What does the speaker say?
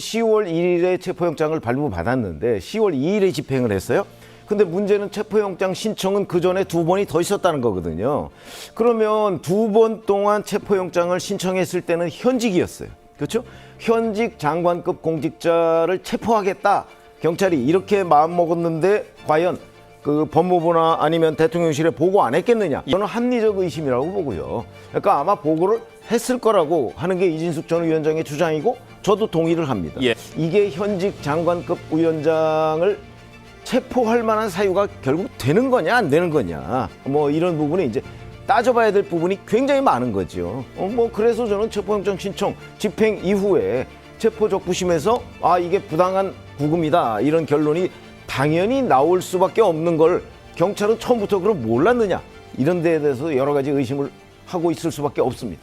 10월 1일에 체포영장을 발부받았는데 10월 2일에 집행을 했어요. 근데 문제는 체포영장 신청은 그 전에 두 번이 더 있었다는 거거든요. 그러면 두 번 동안 체포영장을 신청했을 때는 현직이었어요. 그렇죠? 현직 장관급 공직자를 체포하겠다. 경찰이 이렇게 마음 먹었는데 과연 그 법무부나 아니면 대통령실에 보고 안 했겠느냐? 이거는 합리적 의심이라고 보고요. 그러니까 아마 보고를 했을 거라고 하는 게 이진숙 전 위원장의 주장이고 저도 동의를 합니다. 예. 이게 현직 장관급 위원장을 체포할 만한 사유가 결국 되는 거냐 안 되는 거냐 뭐 이런 부분이 이제 따져봐야 될 부분이 굉장히 많은 거죠. 어, 뭐 그래서 저는 체포영장 신청 집행 이후에 체포적부심에서 아 이게 부당한 구금이다 이런 결론이 당연히 나올 수밖에 없는 걸 경찰은 처음부터 그럼 몰랐느냐 이런 데에 대해서 여러 가지 의심을 하고 있을 수밖에 없습니다.